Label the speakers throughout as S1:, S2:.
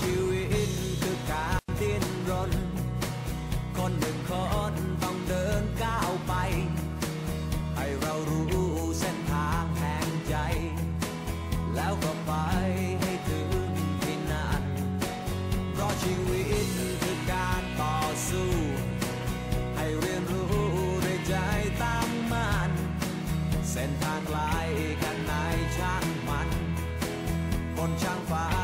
S1: ชีวิตคือการดิ้นรน คนหนึ่งคนต้องเดินก้าวไป ให้เรารู้เส้นทางแห่งใจ แล้วก็ไปให้ถึงที่นั่นเพราะชีวิตคือการต่อสู้ ให้เรียนรู้ด้ใจตั้งมันเส้นทางไกลกันไหนช่างมัน คนช่างฟ้า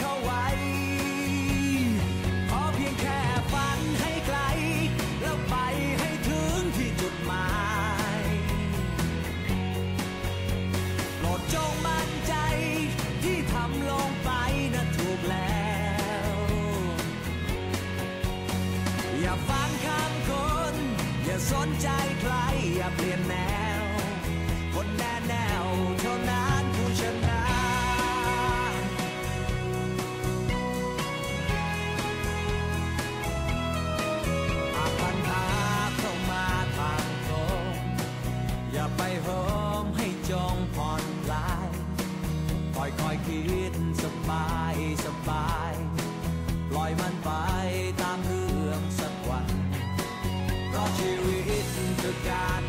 S1: เปลี่ยนแนว คนแน่แนวเท่านั้นผู้ชนะหากปัญหาเข้ามาทางตรงอย่าไปโหมให้จงผ่อนคลายคอยคอยคิดสบายสบายปล่อยมันไปตามเรื่องสักวันเพราะชีวิตคือการ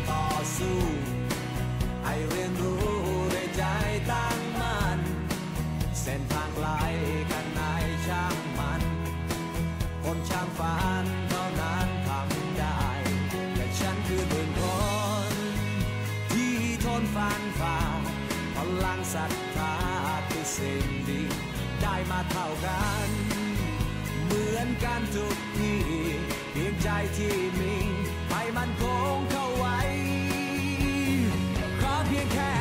S1: มาเท่ากัน เหมือนกันทุกที่เพียงใจที่มีไปมันคงเข้าไว้ขอเพียงแค่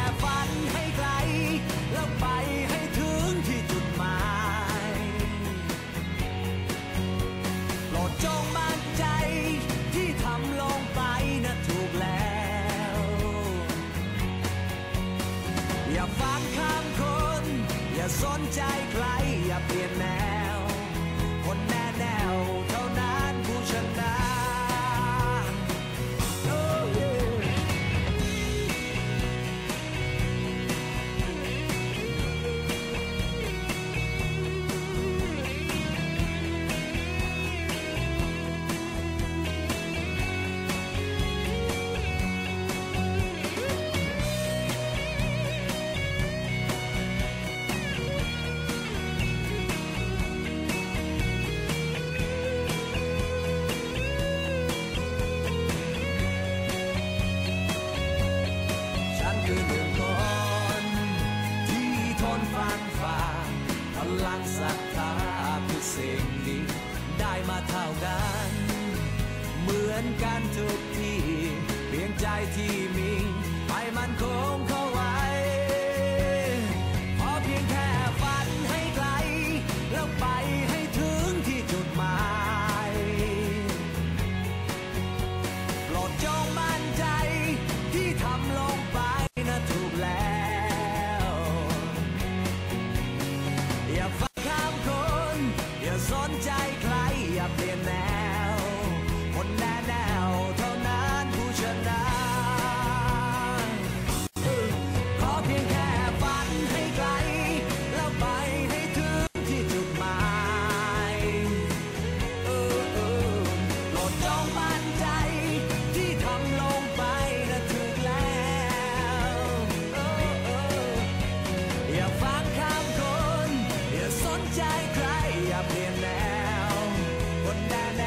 S1: ทนฟันฝ่าพลังศรัทธาคือสิ่งดีได้มาเท่ากัน เหมือนกันทุกที่เพียงใจที่มี ใจใครอย่าเปลี่ยนแนวบนแดน